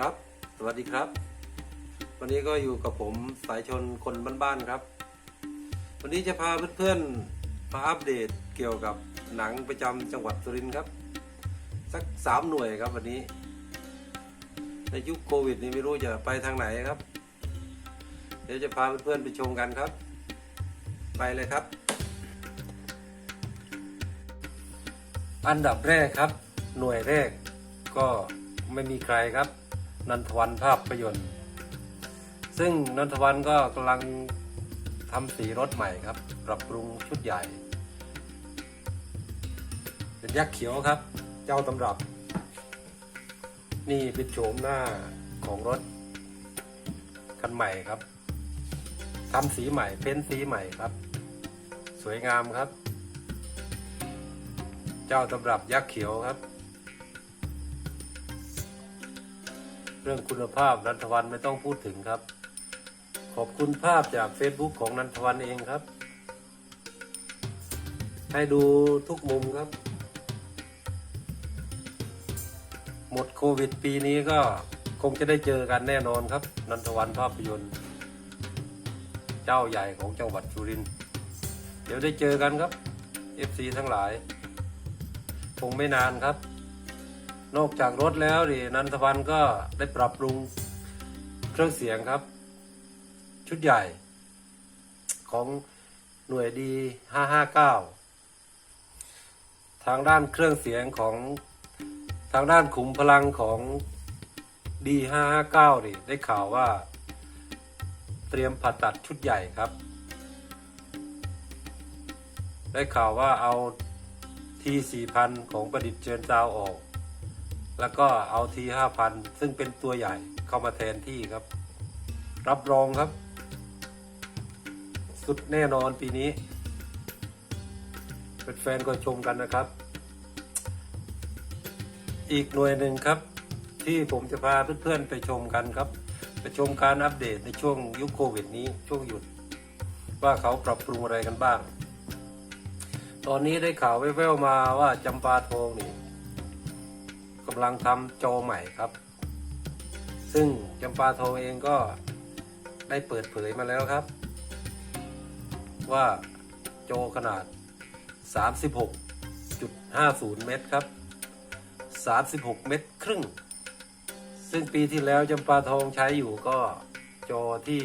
ครับ สวัสดีครับ วันนี้ก็อยู่กับผมสายชนคนบ้านๆครับ วันนี้จะพาเพื่อนๆมาอัปเดตเกี่ยวกับหนังประจำจังหวัดสุรินทร์ครับ สักสามหน่วยครับวันนี้ ในยุคโควิดนี้ไม่รู้จะไปทางไหนครับ เดี๋ยวจะพาเพื่อนๆไปชมกันครับ ไปเลยครับ อันดับแรกครับ หน่วยแรกก็ไม่มีใครครับ นันทวันภาพยนตร์ ซึ่งนันทวันก็กำลังทำสีรถใหม่ครับ ปรับปรุงชุดใหญ่ เป็นยักษ์เขียวครับ เจ้าตำรับ นี่เป็นโฉมหน้าของรถคันใหม่ครับทำสีใหม่ เพ้นสีใหม่ครับ สวยงามครับ เจ้าตำรับยักษ์เขียวครับ เรื่องคุณภาพนันทวันไม่ต้องพูดถึงครับ ขอบคุณภาพจาก Facebook ของนันทวันเองครับ ให้ดูทุกมุมครับ หมดโควิดปีนี้ก็คงจะได้เจอกันแน่นอนครับ นันทวันภาพยนตร์ เจ้าใหญ่ของจังหวัดสุรินทร์เดี๋ยวได้เจอกันครับ FC ทั้งหลาย คงไม่นานครับ นอกจากรถแล้วดินันทวันก็ได้ปรับปรุงเครื่องเสียงครับ ชุดใหญ่ ของหน่วยดี 559 ทางด้านเครื่องเสียงของทางด้านขุมพลังของดี 559นี่ได้ข่าวว่า เตรียมผ่าตัดชุดใหญ่ครับ ได้ข่าวว่าเอาที 4,000 ของประดิษฐ์เชิญซาวออก แล้วก็เอาที5,000ซึ่งเป็นตัวใหญ่เข้ามาแทนที่ครับ รับรองครับ สุดแน่นอนปีนี้เป็นแฟนๆก็ชมกันนะครับ อีกหน่วยหนึ่งครับ ที่ผมจะพาเพื่อนๆไปชมกันครับ ไปชมการอัปเดตในช่วงยุคโควิดนี้ช่วงหยุด ว่าเขาปรับปรุงอะไรกันบ้าง ตอนนี้ได้ข่าวแว่วๆมาว่าจำปาทองนี่ กำลังทำจอใหม่ครับ ซึ่งจำปาทองเองก็ได้เปิดเผยมาแล้วครับ ว่าจอขนาด 36.50 เมตรครับ 36 เมตรครึ่ง ซึ่งปีที่แล้วจำปาทองใช้อยู่ก็จอที่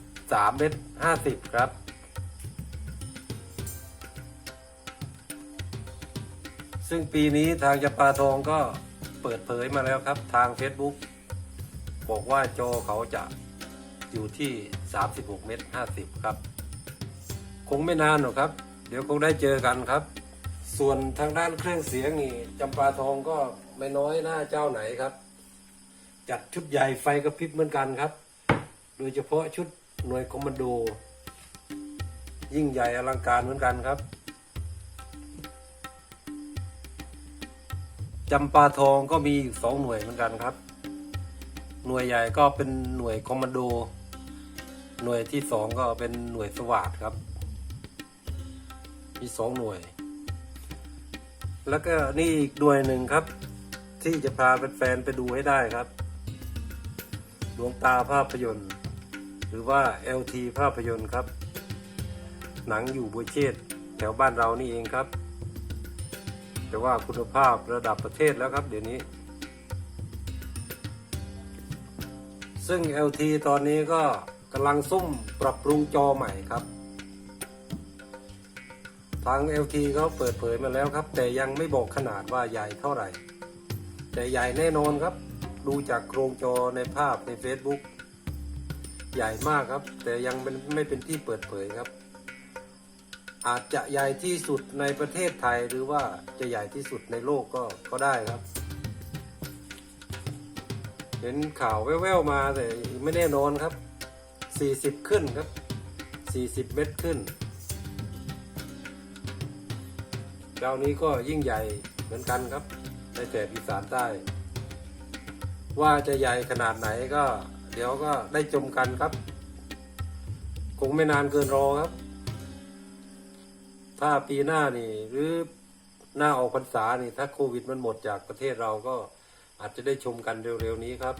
33 เมตร 50 ครับ ซึ่งปีนี้ทางจำปาทองก็เปิดเผยมาแล้วครับ ทาง Facebook บอกว่าจอเขาจะอยู่ที่ 36 เมตร 50 ครับ คงไม่นานหรอกครับ เดี๋ยวคงได้เจอกันครับ ส่วนทางด้านเครื่องเสียงนี่จำปาทองก็ไม่น้อยหน้าเจ้าไหนครับ จัดชุดใหญ่ไฟกระพริบเหมือนกันครับ โดยเฉพาะชุดหน่วยคอมมานโด ยิ่งใหญ่อลังการเหมือนกันครับ จำปาทองก็มีอยู่สองหน่วยเหมือนกันครับ หน่วยใหญ่ก็เป็นหน่วยคอมมานโด หน่วยที่สองก็เป็นหน่วยสวัสดครับ มีสองหน่วย แล้วก็นี่อีกหน่วยหนึ่งครับ ที่จะพาแฟนๆไปดูให้ได้ครับดวงตาภาพยนตร์ หรือว่า LT ภาพยนตร์ครับ หนังอยู่บัวเชษแถวบ้านเรานี่เองครับ แต่ว่าคุณภาพระดับประเทศแล้วครับ เดี๋ยวนี้ ซึ่ง LT ตอนนี้ก็กำลังซุ่มปรับปรุงจอใหม่ครับ ทาง LT เขาเปิดเผยมาแล้วครับ แต่ยังไม่บอกขนาดว่าใหญ่เท่าไหร่ แต่ใหญ่แน่นอนครับ ดูจากโครงจอในภาพใน Facebook ใหญ่มากครับ แต่ยังไม่เป็นที่เปิดเผยครับ อาจจะใหญ่ที่สุดในประเทศไทยหรือว่าจะใหญ่ที่สุดในโลกก็ก็ได้ครับ เห็นข่าวแว่วๆมาแต่ไม่แน่นอนครับ 40 ขึ้นครับ 40 เมตรขึ้นเจ้านี้ก็ยิ่งใหญ่เหมือนกันครับ ในแถบอีสานใต้ ว่าจะใหญ่ขนาดไหนก็ เดี๋ยวก็ได้ชมกันครับ คงไม่นานเกินรอครับ ถ้าปีหน้านี่ หรือหน้าออกพรรษานี่ ถ้าโควิดมันหมดจากประเทศเราก็อาจจะได้ชมกันเร็วๆนี้ครับ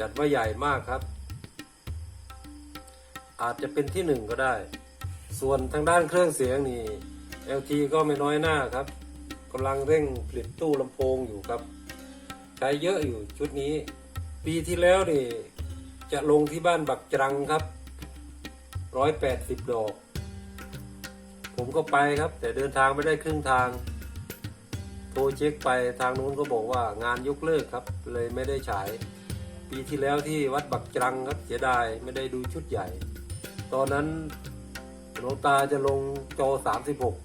จัดว่าใหญ่มากครับ อาจจะเป็นที่หนึ่งก็ได้ ส่วนทางด้านเครื่องเสียงนี่ LT ก็ไม่น้อยหน้าครับกำลังเร่งผลิตตู้ลำโพงอยู่ครับ ใช้เยอะอยู่ชุดนี้ ปีที่แล้วนี่ จะลงที่บ้านบักจรังครับร้อยแปดสิบดอก ผมก็ไปครับ แต่เดินทางไม่ได้ครึ่งทาง โทรเช็คไปทางนู้นก็บอกว่างานยกเลิกครับ เลยไม่ได้ฉาย ปีที่แล้วที่วัดบักจังครับเสียดายไม่ได้ดูชุดใหญ่ ตอนนั้นหลวงตาจะลงจอสามสิบหก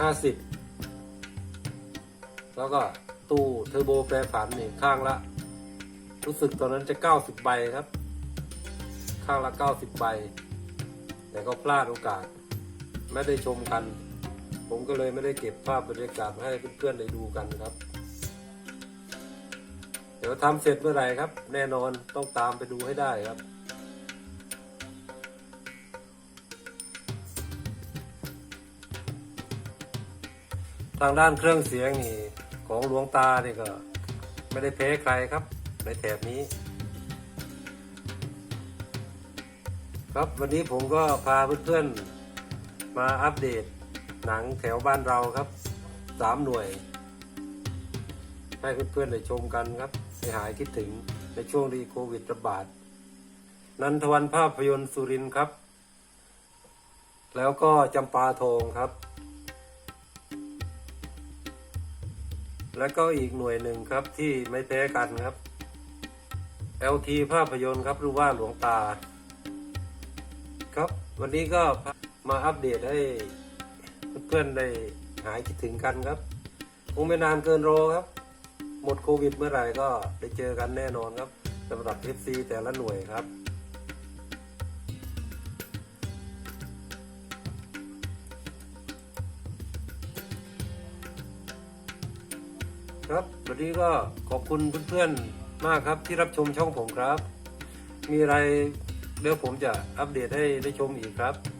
ห้าสิบแล้วก็ตู้เทอร์โบแปรผันนี่ข้างละ รู้สึกตอนนั้นจะเก้าสิบใบครับ ข้างละเก้าสิบใบ แต่ก็พลาดโอกาส ไม่ได้ชมกัน ผมก็เลยไม่ได้เก็บภาพบรรยากาศมาให้เพื่อนๆได้ดูกันครับ เดี๋ยวทำเสร็จเมื่อไหร่ครับ แน่นอนต้องตามไปดูให้ได้ครับทางด้านเครื่องเสียงนี่ของหลวงตานี่ก็ ไม่ได้แพ้ใครครับ ในแถบนี้ ครับวันนี้ผมก็พาเพื่อนๆ มาอัปเดตหนังแถวบ้านเราครับสามหน่วย ให้เพื่อนๆได้ชมกันครับให้หายคิดถึงในช่วงที่โควิดระบาด นันทวันภาพยนตร์สุรินครับ แล้วก็จำปาทองครับ แล้วก็อีกหน่วยหนึ่งครับที่ไม่แพ้กันครับ LT ภาพยนตร์ครับหรือว่าหลวงตา ครับ วันนี้ก็ มาอัปเดตให้เพื่อนๆได้หายคิดถึงกันครับคงไม่นานเกินรอครับ หมดโควิดเมื่อไหร่ก็ได้เจอกันแน่นอนครับสำหรับ FC แต่ละหน่วยครับครับวันนี้ก็ขอบคุณเพื่อนๆมากครับที่รับชมช่องผมครับ มีอะไรเดี๋ยวผมจะอัปเดตให้ได้ชมอีกครับขอบ